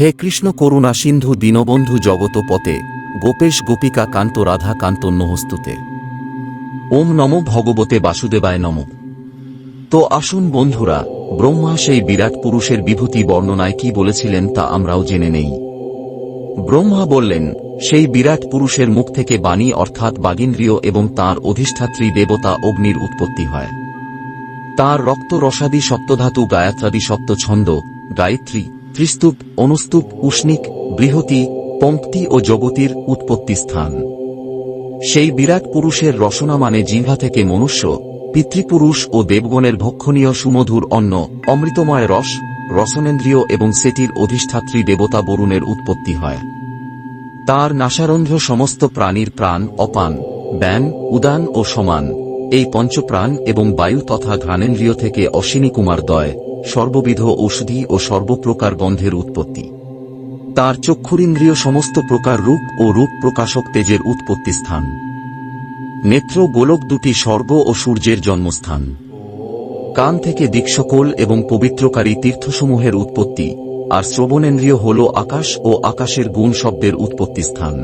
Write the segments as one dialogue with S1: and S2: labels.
S1: হে কৃষ্ণ করুণা সিন্ধু দীনবন্ধু জগত পতে গোপেশ গোপিকা কান্ত রাধা কান্ত নহস্তুতে ওম নম ভগবতে বাসুদেবায় নম। তো আসুন বন্ধুরা, ব্রহ্মা সেই বিরাট পুরুষের বিভূতি বর্ণনায় কি বলেছিলেন তা আমরাও জেনে নেই। ব্রহ্মা বললেন, সেই বিরাট পুরুষের মুখ থেকে বাণী অর্থাৎ বাগিন্দ্রিয় এবং তার অধিষ্ঠাত্রী দেবতা অগ্নির উৎপত্তি হয়। তার রক্ত রসাদি সপ্তধাতু গায়াত্রাদি সপ্ত ছন্দ গায়ত্রী ত্রিস্তূপ, অনুস্তূপ, উষ্ণিক, বৃহতি পঙ্ক্তি ও জগতির উৎপত্তি স্থান। সেই বিরাট পুরুষের রসনা মানে জিহ্বা থেকে মনুষ্য, পিতৃপুরুষ ও দেবগণের ভক্ষণীয় সুমধুর অন্ন, অমৃতময় রস, রসনেন্দ্রিয় এবং সেটির অধিষ্ঠাত্রী দেবতা বরুণের উৎপত্তি হয়। তার নাসারন্ধ্র সমস্ত প্রাণীর প্রাণ অপান, ব্যান, উদান ও সমান। এই পঞ্চপ্রাণ এবং বায়ু তথা ঘ্রাণেন্দ্রিয় থেকে অশ্বিনী কুমার দয়। সর্ববিধ ঔষধি ও সর্বপ্রকার গন্ধের উৎপত্তি। তার চক্ষুরিন্দ্রিয় সমস্ত প্রকার রূপ ও রূপ প্রকাশক তেজের উৎপত্তি স্থান। নেত্র গোলক দুটি স্বর্গ ও সূর্যের জন্মস্থান। কান থেকে দিকসকল এবং পবিত্রকারী তীর্থসমূহের উৎপত্তি, আর শ্রবণেন্দ্রিয় হল আকাশ ও আকাশের গুণ শব্দের উৎপত্তি স্থান।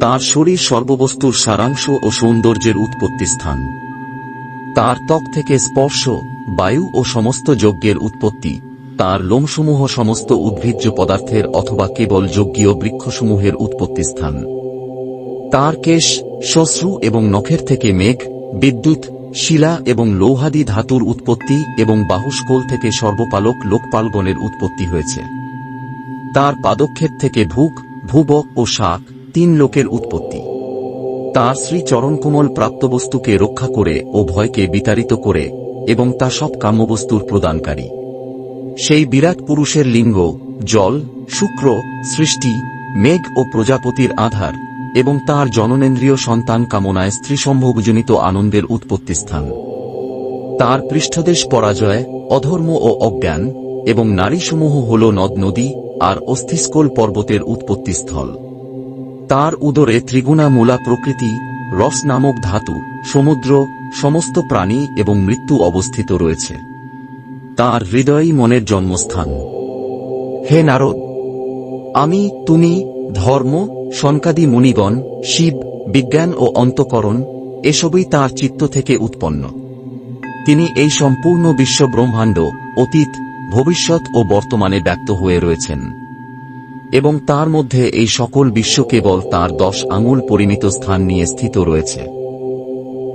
S1: তার শরীর সর্ববস্তুর সারাংশ ও সৌন্দর্যের উৎপত্তি স্থান। তার ত্বক থেকে স্পর্শ বায়ু ও সমস্ত যজ্ঞের উৎপত্তি। তার লোমসমূহ সমস্ত উদ্ভিজ্জ পদার্থের অথবা কেবল যজ্ঞীয় বৃক্ষসমূহের উৎপত্তি স্থান তার কেশ শ্মশ্রু এবং নখের থেকে মেঘ, বিদ্যুৎ, শিলা এবং লৌহাদি ধাতুর উৎপত্তি এবং বাহুস্কোল থেকে সর্বপালক লোকপালগণের উৎপত্তি হয়েছে। তার পাদক্ষেপ থেকে ভুক ভুবক ও শাক তিন লোকের উৎপত্তি। তার শ্রী চরণকোমল প্রাপ্তবস্তুকে রক্ষা করে ও ভয়কে বিতাড়িত করে এবং তা সব কাম্যবস্তুর প্রদানকারী। সেই বিরাট পুরুষের লিঙ্গ, জল, শুক্র, সৃষ্টি, মেঘ ও প্রজাপতির আধার এবং তার জননেন্দ্রিয় সন্তান কামনায় স্ত্রীসম্ভোগজনিত আনন্দের উৎপত্তি স্থান। তার পৃষ্ঠদেশ পরাজয়, অধর্ম ও অজ্ঞান এবং নারীসমূহ হল নদ নদী আর অস্থিস্কল পর্বতের উৎপত্তিস্থল তার উদরে ত্রিগুণা মূলা প্রকৃতি রস নামক ধাতু, সমুদ্র, সমস্ত প্রাণী এবং মৃত্যু অবস্থিত রয়েছে। তার হৃদয়ই মনের জন্মস্থান। হে নারদ, আমি, তুমি, ধর্ম, সনকাদি মুনিগণ, শিব, বিজ্ঞান ও অন্তকরণ, এসবই তার চিত্ত থেকে উৎপন্ন। তিনি এই সম্পূর্ণ বিশ্ব ব্রহ্মাণ্ড অতীত, ভবিষ্যৎ ও বর্তমানে ব্যক্ত হয়ে রয়েছেন। এবং তার মধ্যে এই সকল বিশ্ব কেবল তার দশ আঙুল পরিমিত স্থান নিয়ে স্থিত রয়েছে।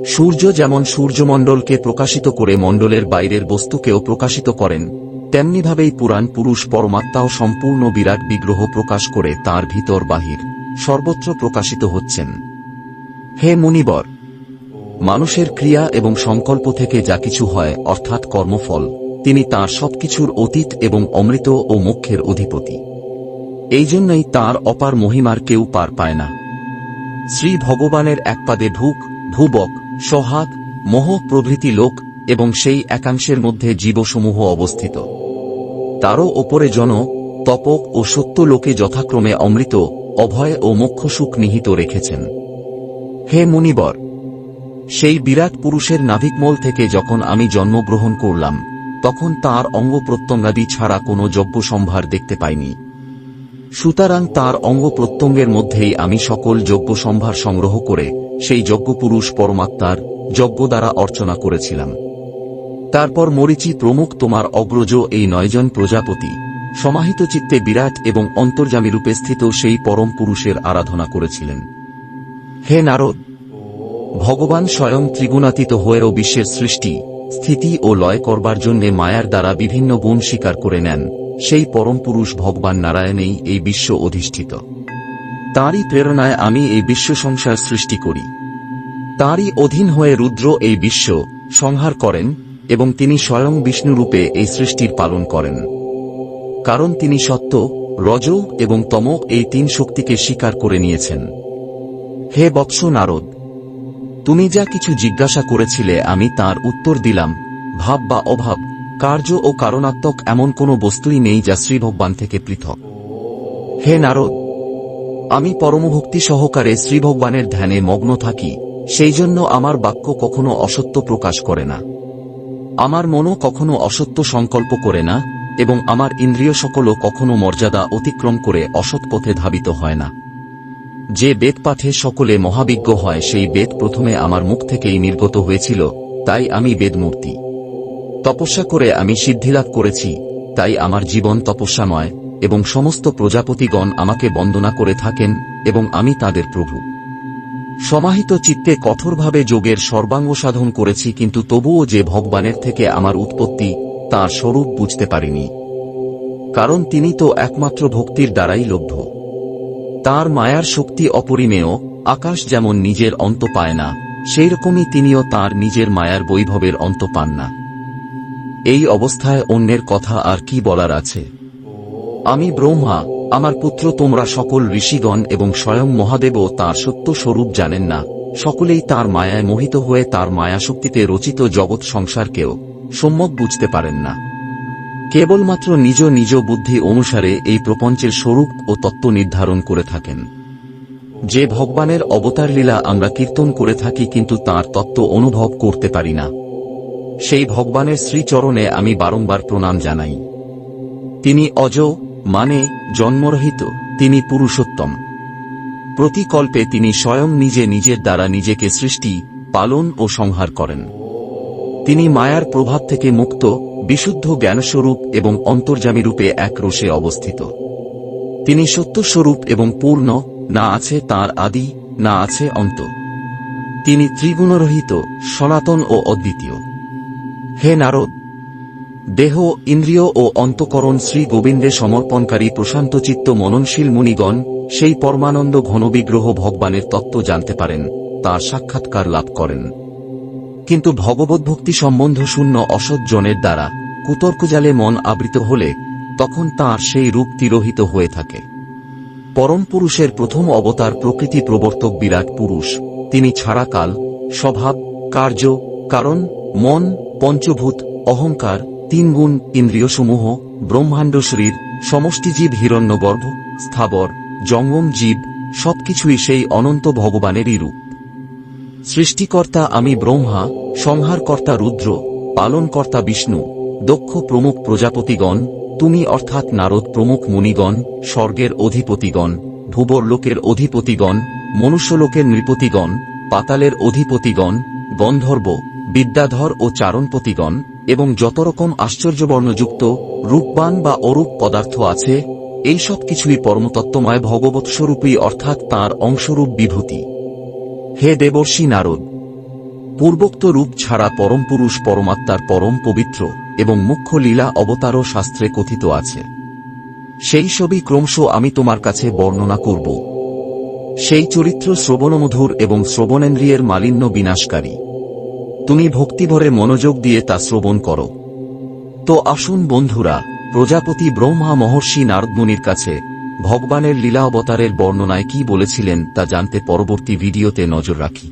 S1: সূর্য যেমন সূর্যমণ্ডলকে প্রকাশিত করে মণ্ডলের বাইরের বস্তুকেও প্রকাশিত করেন, তেমনিভাবেই পুরাণ পুরুষ পরমাত্মাও সম্পূর্ণ বিরাট বিগ্রহ প্রকাশ করে তার ভিতর বাহির সর্বত্র প্রকাশিত হচ্ছেন। হে মুনিবর! মানুষের ক্রিয়া এবং সংকল্প থেকে যা কিছু হয়, অর্থাৎ কর্মফল, তিনি তার সবকিছুর অতীত এবং অমৃত ও মোক্ষের অধিপতি। এই জন্যই তাঁর অপার মহিমার কেউ পার পায় না। শ্রী ভগবানের একপাদে ভুক ভুবক সোহাগ মোহ প্রভৃতি লোক এবং সেই একাংশের মধ্যে জীবসমূহ অবস্থিত। তারও ওপরে জন তপক ও সত্য লোকে যথাক্রমে অমৃত, অভয় ও মোক্ষ সুখ নিহিত রেখেছেন। হে মুনিবর, সেই বিরাট পুরুষের নাভিকমল থেকে যখন আমি জন্মগ্রহণ করলাম, তখন তার অঙ্গ প্রত্যঙ্গাদি ছাড়া কোনো যজ্ঞ সম্ভার দেখতে পাইনি। সুতরাং তার অঙ্গ প্রত্যঙ্গের মধ্যেই আমি সকল যজ্ঞ সম্ভার সংগ্রহ করে সেই যজ্ঞপুরুষ পরমাত্মার যজ্ঞ দ্বারা অর্চনা করেছিলাম। তারপর মরিচি প্রমুখ তোমার অগ্রজ এই নয়জন প্রজাপতি, সমাহিত চিত্তে বিরাট এবং অন্তর্জামী রূপে স্থিত সেই পরম পুরুষের আরাধনা করেছিলেন। হে নারদ, ভগবান স্বয়ং ত্রিগুণাতীত হয়েও বিশ্বের সৃষ্টি, স্থিতি ও লয় করবার জন্য মায়ার দ্বারা বিভিন্ন গুণ স্বীকার করে নেন। সেই পরম পুরুষ ভগবান নারায়ণেই এই বিশ্ব অধিষ্ঠিত। তারই প্রেরণায় আমি এই বিশ্ব সংসার সৃষ্টি করি। তারই অধীন হয়ে রুদ্র এই বিশ্ব সংহার করেন এবং তিনি স্বয়ং বিষ্ণুরূপে এই সৃষ্টির পালন করেন। কারণ তিনি সত্য, রজ এবং তম এই তিন শক্তিকে স্বীকার করে নিয়েছেন। হে বৎস নারদ, তুমি যা কিছু জিজ্ঞাসা করেছিলে আমি তার উত্তর দিলাম, ভাব বা অভাব। কার্য ও কারণাত্মক এমন কোনো বস্তুই নেই যা শ্রীভগবান থেকে পৃথক। হে নারদ, আমি পরমভক্তি সহকারে শ্রীভগবানের ধ্যানে মগ্ন থাকি, সেই জন্য আমার বাক্য কখনো অসত্য প্রকাশ করে না। আমার মনও কখনো অসত্য সংকল্প করে না, এবং আমার ইন্দ্রিয় সকলও কখনো মর্যাদা অতিক্রম করে অসৎ পথে ধাবিত হয় না। যে বেদ পাঠে সকলে মহাবিজ্ঞ হয়, সেই বেদ প্রথমে আমার মুখ থেকেই নির্গত হয়েছিল, তাই আমি বেদমূর্তি। তপস্যা করে আমি সিদ্ধিলাভ করেছি, তাই আমার জীবন তপস্যাময়, এবং সমস্ত প্রজাপতিগণ আমাকে বন্দনা করে থাকেন, এবং আমি তাদের প্রভু। সমাহিত চিত্তে কঠোরভাবে যোগের সর্বাঙ্গ সাধন করেছি, কিন্তু তবুও যে ভগবানের থেকে আমার উৎপত্তি, তার স্বরূপ বুঝতে পারিনি। কারণ তিনি তো একমাত্র ভক্তির দ্বারাই লভ্য তার মায়ার শক্তি অপরিমেয়, আকাশ যেমন নিজের অন্ত পায় না, সেইরকমই তিনিও তার নিজের মায়ার বৈভবের অন্ত পান না। এই অবস্থায় অন্যের কথা আর কি বলার আছে? আমি ব্রহ্মা, আমার পুত্র তোমরা সকল ঋষিগণ এবং স্বয়ং মহাদেবও তার সত্য স্বরূপ জানেন না। সকলেই তার মায়ায় মোহিত হয়ে তার মায়াশক্তিতে রচিত জগৎ সংসারকেও সম্যক বুঝতে পারেন না। কেবলমাত্র নিজ নিজ বুদ্ধি অনুসারে এই প্রপঞ্চের স্বরূপ ও তত্ত্ব নির্ধারণ করে থাকেন। যে ভগবানের অবতার লীলা আমরা কীর্তন করে থাকি কিন্তু তার তত্ত্ব অনুভব করতে পারি না। সেই ভগবানের শ্রীচরণে আমি বারংবার প্রণাম জানাই। তিনি অজ মানে জন্মরহিত, তিনি পুরুষোত্তম। প্রতিকল্পে তিনি স্বয়ং নিজে নিজের দ্বারা নিজেকে সৃষ্টি, পালন ও সংহার করেন। তিনি মায়ার প্রভাব থেকে মুক্ত, বিশুদ্ধ জ্ঞানস্বরূপ এবং অন্তর্যামী রূপে এক রোষে অবস্থিত। তিনি সত্যস্বরূপ এবং পূর্ণ, না আছে তার আদি, না আছে অন্ত। তিনি ত্রিগুণরহিত, সনাতন ও অদ্বিতীয়। হে নারদ, দেহ, ইন্দ্রিয় ও অন্তকরণ শ্রী গোবিন্দে সমর্পণকারী প্রশান্তচিত্ত মননশীল মুনিগণ সেই পরমানন্দ ঘনবিগ্রহ ভগবানের তত্ত্ব জানতে পারেন, তার সাক্ষাৎকার লাভ করেন। কিন্তু ভগবদ্ভক্তি সম্বন্ধ শূন্য অসৎ জনের দ্বারা কুতর্কজালে মন আবৃত হলে তখন তার সেই রূপ তিরোহিত হয়ে থাকে। পরম পুরুষের প্রথম অবতার প্রকৃতি প্রবর্তক বিরাট পুরুষ, তিনি ছাড়া কাল স্বভাব, কার্য, কারণ, মন পঞ্চভূত, অহংকার তিন গুণ ইন্দ্রিয়সমূহ, ব্রহ্মাণ্ড শরীর, সমষ্টিজীব হিরণ্যগর্ভ, স্থাবর, জঙ্গম জীব, সবকিছুই সেই অনন্ত ভগবানেরই রূপ। সৃষ্টিকর্তা আমি ব্রহ্মা, সংহারকর্তা রুদ্র, পালনকর্তা বিষ্ণু, দক্ষ প্রমুখ প্রজাপতিগণ, তুমি অর্থাৎ নারদ প্রমুখ মুনিগণ, স্বর্গের অধিপতিগণ ভুবর লোকের অধিপতিগণ, মনুষ্যলোকের নৃপতিগণ, পাতালের অধিপতিগণ, গন্ধর্ব বিদ্যাধর ও চারণপতিগণ এবং যত রকম আশ্চর্যবর্ণযুক্ত, রূপবান বা অরূপ পদার্থ আছে, এই সব কিছুই পরমতত্ত্বময় ভগবৎ স্বরূপই অর্থাৎ তাঁর অংশরূপ বিভূতি। হে দেবর্ষি নারদ! পূর্বোক্ত রূপ ছাড়া পরম পুরুষ পরমাত্মার পরম পবিত্র এবং মুখ্য লীলা অবতারও শাস্ত্রে কথিত আছে। সেই সবই ক্রমশ আমি তোমার কাছে বর্ণনা করব। সেই চরিত্র শ্রবণমধুর এবং শ্রবণেন্দ্রিয়ের মালিন্য বিনাশকারী। তুমি ভক্তিভরে মনোযোগ দিয়ে তা শ্রবণ করো। তো আসুন বন্ধুরা, প্রজাপতি ব্রহ্মা মহর্ষি নারদমুনির কাছে ভগবানের লীলা অবতারের বর্ণনায় কি বলেছিলেন তা জানতে পরবর্তী ভিডিওতে নজর রাখি।